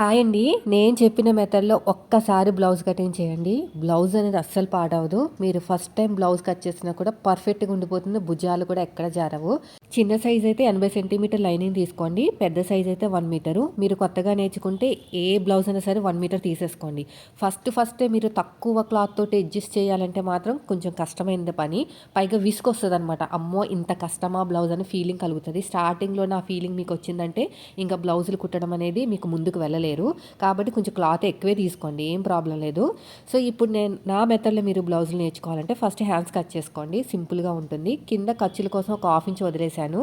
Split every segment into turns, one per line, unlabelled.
Hi అండి. నేను చెప్పిన మెథడ్లో ఒక్కసారి బ్లౌజ్ కటింగ్ చేయండి. బ్లౌజ్ అనేది అస్సలు పాడవదు. మీరు ఫస్ట్ టైం బ్లౌజ్ కట్ చేసినా కూడా పర్ఫెక్ట్గా ఉండిపోతుంది. భుజాలు కూడా ఎక్కడ జారవు. చిన్న సైజ్ అయితే ఎనభై సెంటీమీటర్ లైనింగ్ తీసుకోండి. పెద్ద సైజ్ అయితే వన్ మీటరు. మీరు కొత్తగా నేర్చుకుంటే ఏ బ్లౌజ్ అయినా సరే వన్ మీటర్ తీసేసుకోండి. ఫస్ట్ ఫస్టే మీరు తక్కువ క్లాత్ తోటి అడ్జస్ట్ చేయాలంటే మాత్రం కొంచెం కష్టమైన పని. పైగా విసుకొస్తుంది అనమాట అమ్మో ఇంత కష్టమా బ్లౌజ్ అని ఫీలింగ్ కలుగుతుంది. స్టార్టింగ్లో నా ఫీలింగ్ మీకు వచ్చిందంటే ఇంకా బ్లౌజులు కుట్టడం అనేది మీకు ముందుకు వెళ్ళలేదు లేరు కాబట్టి కొంచెం క్లాత్ ఎక్కువే తీసుకోండి. ఏం ప్రాబ్లం లేదు. సో ఇప్పుడు నేను నా మెథడ్లో మీరు బ్లౌజులు నేర్చుకోవాలంటే ఫస్ట్ హ్యాండ్స్ కట్ చేసుకోండి. సింపుల్గా ఉంటుంది. కింద ఖర్చుల కోసం ఒక హాఫ్ ఇంచ్ వదిలేశాను.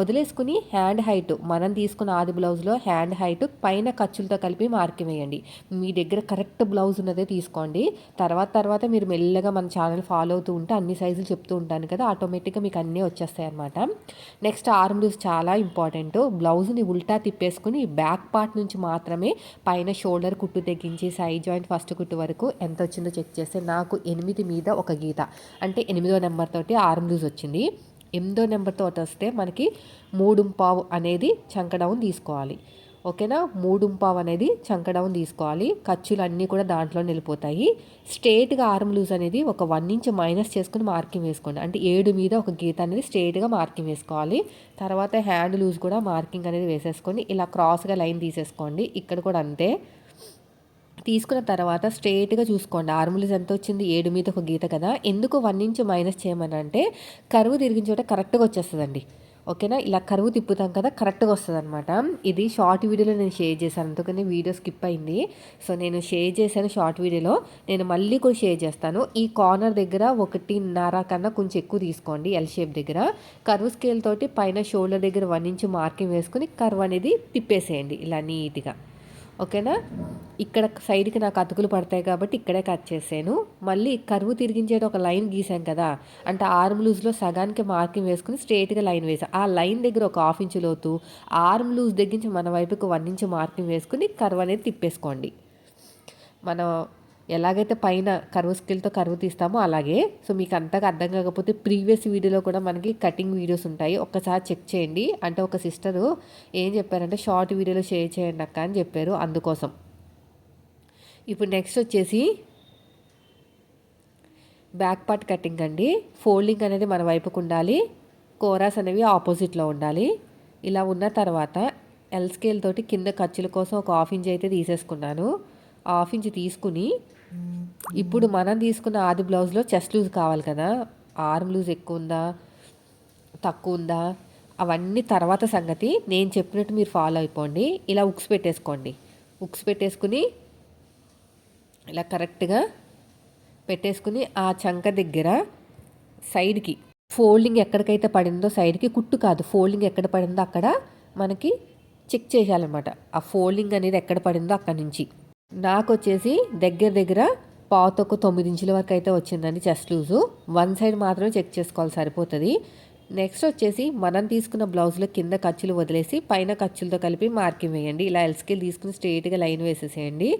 వదిలేసుకుని హ్యాండ్ హైట్ మనం తీసుకున్న ఆది బ్లౌజ్లో హ్యాండ్ హైట్ పైన ఖర్చులతో కలిపి మార్కింగ్ వేయండి. మీ దగ్గర కరెక్ట్ బ్లౌజ్ ఉన్నదే తీసుకోండి. తర్వాత తర్వాత మీరు మెల్లగా మన ఛానల్ ఫాలో అవుతూ ఉంటే అన్ని సైజులు చెప్తూ ఉంటాను కదా ఆటోమేటిక్గా మీకు అన్నీ వచ్చేస్తాయి అనమాట నెక్స్ట్ ఆర్మ్ లూజ్ చాలా ఇంపార్టెంట్ బ్లౌజ్ని ఉల్టా తిప్పేసుకుని బ్యాక్ పార్ట్ నుంచి మాత్రమే మాత్రమే. పైన షోల్డర్ కుట్టు తెగించి సైడ్ జాయింట్ ఫస్ట్ కుట్టు వరకు ఎంత వచ్చిందో చెక్ చేస్తే నాకు ఎనిమిది మీద ఒక గీత. అంటే ఎనిమిదో నెంబర్ తోటి ఆర్మ్ లూజ్ వచ్చింది. ఎనిమిదో నెంబర్తో వస్తే మనకి మూడు పావు అనేది చంకడౌన్ తీసుకోవాలి. ఓకేనా? మూడుంపావు అనేది చంకడౌన్ తీసుకోవాలి. ఖర్చులు అన్నీ కూడా దాంట్లో నిలిపోతాయి. స్ట్రేట్గా ఆర్మ్ లూజ్ అనేది ఒక వన్ ఇంచ్ మైనస్ చేసుకుని మార్కింగ్ వేసుకోండి. అంటే ఏడు మీద ఒక గీత అనేది స్ట్రేట్గా మార్కింగ్ వేసుకోవాలి. తర్వాత హ్యాండ్ లూజ్ కూడా మార్కింగ్ అనేది వేసేసుకొని ఇలా క్రాస్గా లైన్ తీసేసుకోండి. ఇక్కడ కూడా అంతే. తీసుకున్న తర్వాత స్ట్రేట్గా చూసుకోండి. ఆర్ములస్ ఎంత వచ్చింది? ఏడు మీద ఒక గీత కదా. ఎందుకు వన్ ఇంచ్ మైనస్ చేయమని అంటే కరువు తిరిగిన చోట కరెక్ట్గా వచ్చేస్తుందండి. ఓకేనా? ఇలా కరువు తిప్పుతాం కదా కరెక్ట్గా వస్తుంది అనమాట ఇది షార్ట్ వీడియోలో నేను షేర్ చేశాను. అందుకని వీడియో స్కిప్ అయింది. సో నేను షేర్ చేశాను షార్ట్ వీడియోలో. నేను మళ్ళీ కూడా షేర్ చేస్తాను. ఈ కార్నర్ దగ్గర ఒకటిన్నర కన్నా కొంచెం ఎక్కువ తీసుకోండి ఎల్ షేప్ దగ్గర. కరువు స్కేల్ తోటి పైన షోల్డర్ దగ్గర వన్ ఇంచ్ మార్కింగ్ వేసుకుని కరువు అనేది తిప్పేసేయండి ఇలా నీట్గా. ఓకేనా? ఇక్కడ సైడ్కి నాకు అతుకులు పడతాయి కాబట్టి ఇక్కడే కట్ చేసాను మళ్ళీ కరువు తిరిగించేది ఒక లైన్ గీసాం కదా. అంటే ఆర్మ్ లూజ్లో సగానికి మార్కింగ్ వేసుకుని స్ట్రేట్గా లైన్ వేసాం ఆ లైన్ దగ్గర ఒక హాఫ్ ఇంచు లోతు ఆర్మ్ లూజ్ దగ్గర నుంచి మన వైపుకి వన్ ఇంచు మార్కింగ్ వేసుకుని కరువు అనేది తిప్పేసుకోండి. మనం ఎలాగైతే పైన కరువు స్కిల్తో కరువు తీస్తామో అలాగే. సో మీకు అంతగా అర్థం కాకపోతే ప్రీవియస్ వీడియోలో కూడా మనకి కటింగ్ వీడియోస్ ఉంటాయి. ఒక్కసారి చెక్ చేయండి. అంటే ఒక సిస్టరు ఏం చెప్పారంటే షార్ట్ వీడియోలో షేర్ చేయండి అక్క అని చెప్పారు అందుకోసం. ఇప్పుడు నెక్స్ట్ వచ్చేసి బ్యాక్ పార్ట్ కటింగ్ అండి. ఫోల్డింగ్ అనేది మన వైపుకు ఉండాలి. కోరాస్ అనేవి ఆపోజిట్లో ఉండాలి. ఇలా ఉన్న తర్వాత ఎల్ స్కేల్ తోటి కింద ఖర్చుల కోసం ఒక హాఫ్ ఇంచ్ అయితే తీసేసుకున్నాను. హాఫ్ ఇంచ్ తీసుకుని ఇప్పుడు మనం తీసుకున్న ఆది బ్లౌజ్లో చెస్ట్ లూజ్ కావాలి కదా? ఆర్మ్ లూజ్ ఎక్కువ ఉందా? తక్కువ ఉందా? అవన్నీ తర్వాత సంగతి. నేను చెప్పినట్టు మీరు ఫాలో అయిపోండి. ఇలా ఉక్స్ పెట్టేసుకోండి. ఉక్స్ పెట్టేసుకుని ఇలా కరెక్ట్గా పెట్టేసుకుని ఆ చంక దగ్గర సైడ్కి ఫోల్డింగ్ ఎక్కడికైతే పడిందో సైడ్కి కుట్టు కాదు ఫోల్డింగ్ ఎక్కడ పడిందో అక్కడ మనకి చెక్ చేయాలన్నమాట. ఆ ఫోల్డింగ్ అనేది ఎక్కడ పడిందో అక్కడ నుంచి. నాకు వచ్చేసి దగ్గర దగ్గర పాతకు తొమ్మిది ఇంచుల వరకు అయితే వచ్చిందండి చెస్ట్ లూజు. వన్ సైడ్ మాత్రమే చెక్ చేసుకోవాలి సరిపోతుంది. నెక్స్ట్ వచ్చేసి మనం తీసుకున్న బ్లౌజ్లో కింద ఖర్చులు వదిలేసి పైన ఖర్చులతో కలిపి మార్కింగ్ వేయండి. ఇలా ఎల్స్కేల్ తీసుకుని స్ట్రెయిట్గా లైన్ వేసేసేయండి.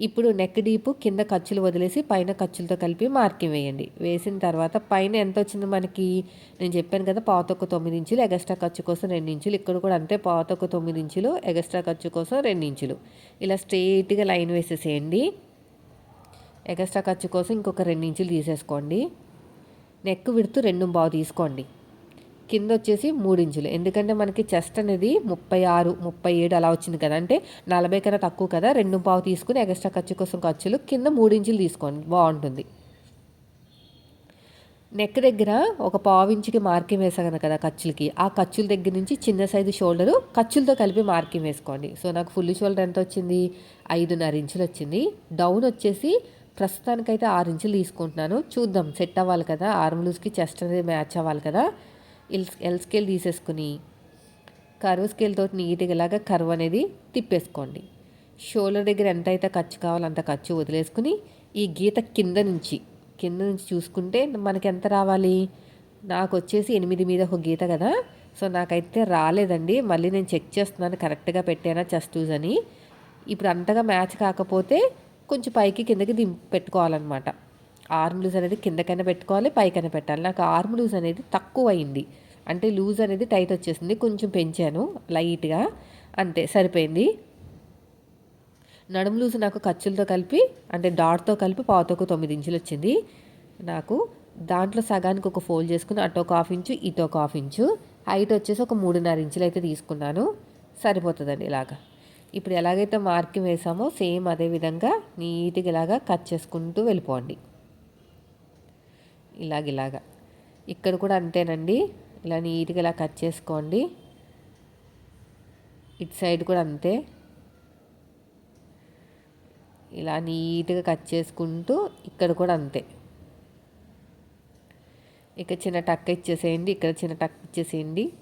ఇప్పుడు నెక్ డీపు కింద ఖర్చులు వదిలేసి పైన ఖర్చులతో కలిపి మార్కింగ్ వేయండి. వేసిన తర్వాత పైన ఎంత వచ్చింది మనకి? నేను చెప్పాను కదా పాతొక్క తొమ్మిది ఇంచులు ఎగస్ట్రా ఖర్చు కోసం రెండు ఇంచులు. ఇక్కడ కూడా అంతే పాతొక్క తొమ్మిది ఇంచులు ఎగస్ట్రా ఖర్చు కోసం రెండు ఇంచులు. ఇలా స్ట్రెయిట్గా లైన్ వేసేసేయండి. ఎగస్ట్రా ఖర్చు కోసం ఇంకొక రెండు ఇంచులు తీసేసుకోండి. నెక్ విడుతూ రెండు బాగు తీసుకోండి. కింద వచ్చేసి మూడు ఇంచులు ఎందుకంటే మనకి చెస్ట్ అనేది ముప్పై ఆరు ముప్పై ఏడు అలా వచ్చింది కదా. అంటే నలభై కన్నా తక్కువ కదా. రెండు పావు తీసుకుని ఎక్స్ట్రా ఖర్చు కోసం ఖర్చులు కింద మూడు ఇంచులు తీసుకోండి. బాగుంటుంది. నెక్ దగ్గర ఒక పావు ఇంచుకి మార్కింగ్ వేసాను కదా ఖర్చులకి. ఆ ఖర్చుల దగ్గర నుంచి చిన్న సైజు షోల్డరు ఖర్చులతో కలిపి మార్కింగ్ వేసుకోండి. సో నాకు ఫుల్ షోల్డర్ ఎంత వచ్చింది? ఐదున్నర ఇంచులు వచ్చింది. డౌన్ వచ్చేసి ప్రస్తుతానికైతే ఆరు ఇంచులు తీసుకుంటున్నాను. చూద్దాం. సెట్ అవ్వాలి కదా. ఆర్మ్ లూజ్కి చెస్ట్ అనేది మ్యాచ్ అవ్వాలి కదా. ఎల్ ఎల్ స్కేల్ తీసేసుకుని కర్వ్ స్కేల్తో తోటి నీట్గా కర్వ్ అనేది తిప్పేసుకోండి. షోల్డర్ దగ్గర ఎంత అయితే ఖర్చు కావాలో అంత ఖర్చు వదిలేసుకుని ఈ గీత కింద నుంచి కింద నుంచి చూసుకుంటే మనకి ఎంత రావాలి? నాకు వచ్చేసి ఎనిమిది మీద ఒక గీత కదా సో నాకైతే రాలేదండి. మళ్ళీ నేను చెక్ చేస్తున్నాను కరెక్ట్గా పెట్టానా చెస్ట్ అని. ఇప్పుడు అంతగా మ్యాచ్ కాకపోతే కొంచెం పైకి కిందకి దిం పెట్టుకోవాలన్నమాట. ఆర్మ్ లూజ్ అనేది కిందకైనా పెట్టుకోవాలి పైకైనా పెట్టాలి. నాకు ఆర్మ్ లూజ్ అనేది తక్కువ అయింది. అంటే లూజ్ అనేది టైట్ వచ్చేసింది. కొంచెం పెంచాను లైట్గా. అంతే సరిపోయింది. నడుము లూజ్ నాకు ఖర్చులతో కలిపి అంటే డాట్తో కలిపి పావుతోకు తొమ్మిది ఇంచులు వచ్చింది. నాకు దాంట్లో సగానికి ఒక ఫోల్డ్ చేసుకుని అటు ఒక హాఫ్ ఇంచు ఇటు ఒక హాఫ్ ఇంచు. హైట్ వచ్చేసి ఒక మూడున్నర ఇంచులు అయితే తీసుకున్నాను. సరిపోతుందండి ఇలాగా. ఇప్పుడు ఎలాగైతే మార్కింగ్ వేసామో సేమ్ అదే విధంగా నీట్గా ఇలాగా కట్ చేసుకుంటూ వెళ్ళిపోండి. ఇలాగ ఇక్కడ కూడా అంతేనండి. ఇలా నీట్గా ఇలా కట్ చేసుకోండి. ఇటు సైడ్ కూడా అంతే. ఇలా నీట్గా కట్ చేసుకుంటూ ఇక్కడ కూడా అంతే. ఇక్కడ చిన్న టక్ ఇచ్చేసేయండి. ఇక్కడ చిన్న టక్ ఇచ్చేసేయండి.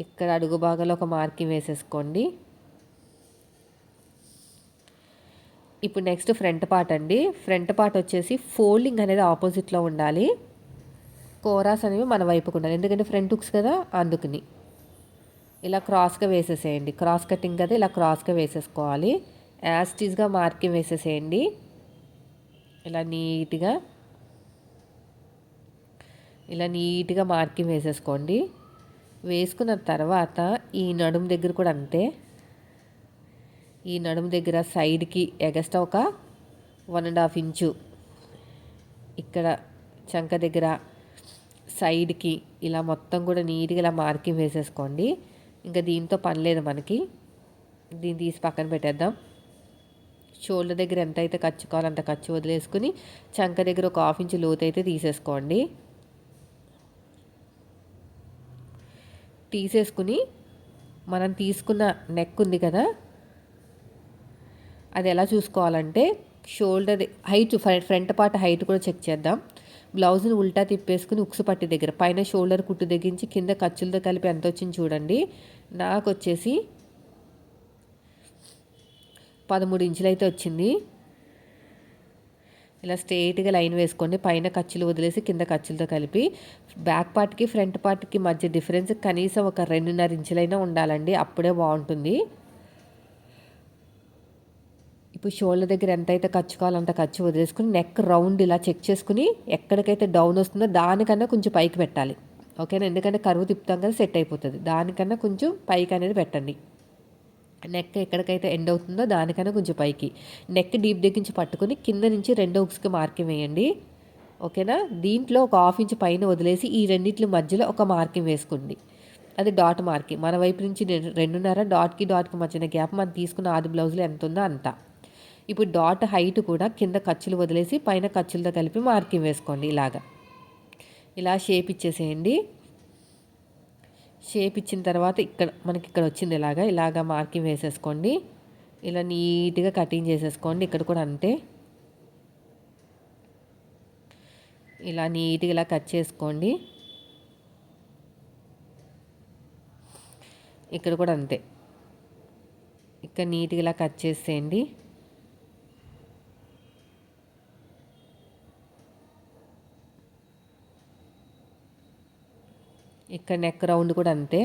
ఇక్కడ అడుగు భాగంలో ఒక మార్కింగ్ వేసేసుకోండి. ఇప్పుడు నెక్స్ట్ ఫ్రంట్ పార్ట్ అండి. ఫ్రంట్ పార్ట్ వచ్చేసి ఫోల్డింగ్ అనేది ఆపోజిట్లో ఉండాలి. కోరాస్ అనేవి మన వైపుకు ఉండాలి. ఎందుకంటే ఫ్రంట్ హుక్స్ కదా అందుకని. ఇలా క్రాస్గా వేసేసేయండి. క్రాస్ కటింగ్ కదా ఇలా క్రాస్గా వేసేసుకోవాలి. యాస్టీజ్గా మార్కింగ్ వేసేసేయండి. ఇలా నీట్గా. ఇలా నీట్గా మార్కింగ్ వేసేసుకోండి. వేసుకున్న తర్వాత ఈ నడుము దగ్గర కూడా అంతే. ఈ నడుము దగ్గర సైడ్కి ఎగస్ట్రా ఒక వన్ అండ్ హాఫ్ ఇంచు. ఇక్కడ చంక దగ్గర సైడ్కి ఇలా మొత్తం కూడా నీట్గా ఇలా మార్కింగ్ వేసేసుకోండి. ఇంకా దీంతో పని లేదు మనకి. దీన్ని తీసి పక్కన పెట్టేద్దాం. షోల్డర్ దగ్గర ఎంత అయితే ఖర్చు కావాలో అంత ఖర్చు వదిలేసుకుని చంక దగ్గర ఒక హాఫ్ ఇంచ్ లోతు అయితే తీసేసుకోండి. తీసేసుకుని మనం తీసుకున్న నెక్ ఉంది కదా అది ఎలా చూసుకోవాలంటే shoulder height front part height కూడా చెక్ చేద్దాం. బ్లౌజ్ని ఉల్టా తిప్పేసుకుని ఉక్సు పట్టి దగ్గర పైన షోల్డర్ కుట్టు తెగించి కింద ఖర్చులతో కలిపి ఎంత వచ్చింది చూడండి. నాకు వచ్చేసి పదమూడు ఇంచులు అయితే వచ్చింది. ఇలా స్ట్రేట్గా లైన్ వేసుకోండి పైన ఖర్చులు వదిలేసి కింద ఖర్చులతో కలిపి. బ్యాక్ పార్ట్కి ఫ్రంట్ పార్ట్కి మధ్య డిఫరెన్స్ కనీసం ఒక రెండున్నర ఇంచులైనా ఉండాలండి అప్పుడే బాగుంటుంది. ఇప్పుడు షోల్డర్ దగ్గర ఎంత అయితే ఖర్చు కావాలో అంత ఖర్చు వదిలేసుకుని నెక్ రౌండ్ ఇలా చెక్ చేసుకుని ఎక్కడికైతే డౌన్ వస్తుందో దానికన్నా కొంచెం పైకి పెట్టాలి. ఓకేనా? ఎందుకంటే కరువు తిప్పుతాం కదా సెట్ అయిపోతుంది. దానికన్నా కొంచెం పైకి అనేది పెట్టండి. నెక్ ఎక్కడికైతే ఎండ్ అవుతుందో దానికన్నా కొంచెం పైకి. నెక్ డీప్ దగ్గర పట్టుకుని కింద నుంచి రెండో హుక్స్కి మార్కింగ్ వేయండి. ఓకేనా? దీంట్లో ఒక హాఫ్ ఇంచ్ పైన వదిలేసి ఈ రెండింటి మధ్యలో ఒక మార్కింగ్ వేసుకోండి. అది డాట్ మార్కింగ్ మన వైపు నుంచి రెండున్నర డాట్కి డాట్కి మధ్యన గ్యాప్ మనం తీసుకున్న ఆది బ్లౌజ్లో ఎంత ఉందో అంత. ఇప్పుడు డాట్ హైట్ కూడా కింద ఖర్చులు వదిలేసి పైన ఖర్చులతో కలిపి మార్కింగ్ వేసుకోండి ఇలాగా. ఇలా షేప్ ఇచ్చేసేయండి. షేప్ ఇచ్చిన తర్వాత ఇక్కడ మనకి ఇక్కడ వచ్చింది ఇలాగా ఇలాగా మార్కింగ్ వేసేసుకోండి. ఇలా నీట్గా కటింగ్ చేసేసుకోండి ఇక్కడ కూడా అంతే. ఇలా నీట్గా ఇలా కట్ చేసుకోండి. ఇక్కడ కూడా అంతే. ఇక్కడ నీట్గా ఇలా కట్ చేసేయండి. ఇక్కడ నెక్ రౌండ్ కూడా అంతే.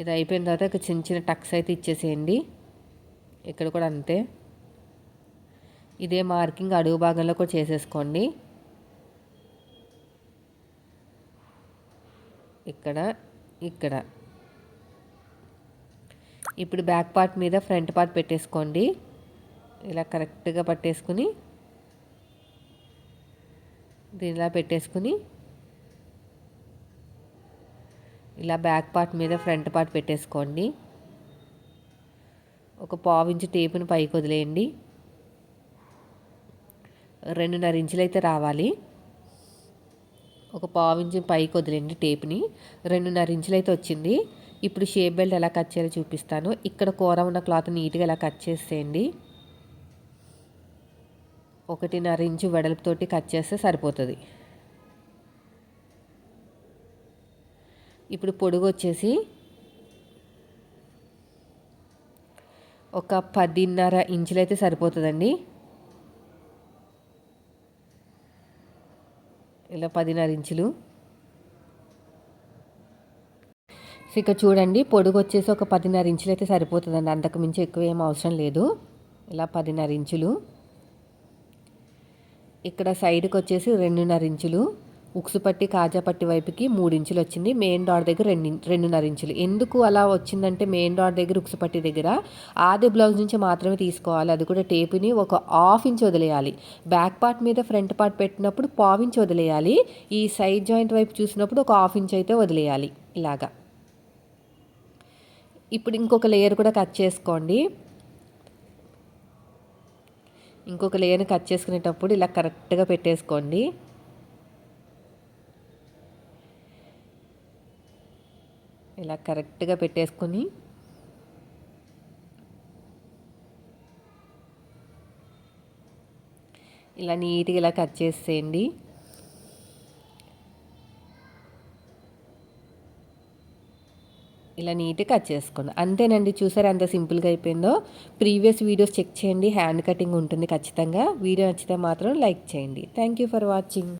ఇది అయిపోయిన తర్వాత ఇక చిన్న చిన్న టక్స్ అయితే ఇచ్చేసేయండి. ఇక్కడ కూడా అంతే. ఇదే మార్కింగ్ అడుగు భాగంలో కూడా చేసేసుకోండి. ఇక్కడ ఇక్కడ. ఇప్పుడు బ్యాక్ పార్ట్ మీద ఫ్రంట్ పార్ట్ పెట్టేసుకోండి. ఇలా కరెక్ట్గా పట్టేసుకుని దీనిలా పెట్టేసుకుని ఇలా బ్యాక్ పార్ట్ మీద ఫ్రంట్ పార్ట్ పెట్టేసుకోండి. ఒక పావించి టేపుని పైకి వదిలేయండి. రెండున్నర ఇంచులు అయితే రావాలి. ఒక పావించి పైకి వదిలేయండి టేప్ని. రెండున్నర ఇంచులు అయితే వచ్చింది. ఇప్పుడు షేప్ బెల్ట్ ఎలా కట్ చేయాలో చూపిస్తాను. ఇక్కడ కూర ఉన్న క్లాత్ నీట్గా ఎలా కట్ చేసేయండి. ఒకటిన్నర ఇంచు వెడల్పుతోటి కట్ చేస్తే సరిపోతుంది. ఇప్పుడు పొడుగు వచ్చేసి ఒక పదిన్నర ఇంచులైతే సరిపోతుందండి. ఇలా పదిన్నర ఇంచులు. ఇక చూడండి పొడుగు వచ్చేసి ఒక పదిన్నర ఇంచులు అయితే సరిపోతుందండి. అంతకు మించి ఎక్కువ ఏం అవసరం లేదు. ఇలా పదిన్నర ఇంచులు. ఇక్కడ సైడ్కి వచ్చేసి రెండున్నర ఇంచులు ఉక్సు పట్టి కాజా పట్టి వైపుకి మూడు ఇంచులు వచ్చింది. మెయిన్ డాట్ దగ్గర రెండు రెండున్నర ఇంచులు. ఎందుకు అలా వచ్చిందంటే మెయిన్ డాట్ దగ్గర ఉక్సు పట్టి దగ్గర ఆది బ్లౌజ్ నుంచి మాత్రమే తీసుకోవాలి. అది కూడా టేపుని ఒక హాఫ్ ఇంచ్ వదిలేయాలి. బ్యాక్ పార్ట్ మీద ఫ్రంట్ పార్ట్ పెట్టినప్పుడు పావు ఇంచ్ వదిలేయాలి. ఈ సైడ్ జాయింట్ వైపు చూసినప్పుడు ఒక హాఫ్ ఇంచ్ అయితే వదిలేయాలి. ఇలాగా. ఇప్పుడు ఇంకొక లేయర్ కూడా కట్ చేసుకోండి. ఇంకొక లేయర్ని కట్ చేసుకునేటప్పుడు ఇలా కరెక్ట్గా పెట్టేసుకోండి. ఇలా కరెక్ట్గా పెట్టేసుకొని ఇలా నీట్గా ఇలా కట్ చేసేయండి. ఇలా నీట్గా కట్ చేసుకోండి. అంతేనండి చూసారా ఎంత సింపుల్గా అయిపోయిందో? ప్రీవియస్ వీడియోస్ చెక్ చేయండి హ్యాండ్ కటింగ్ ఉంటుంది ఖచ్చితంగా. వీడియో నచ్చితే మాత్రం లైక్ చేయండి. Thank you for watching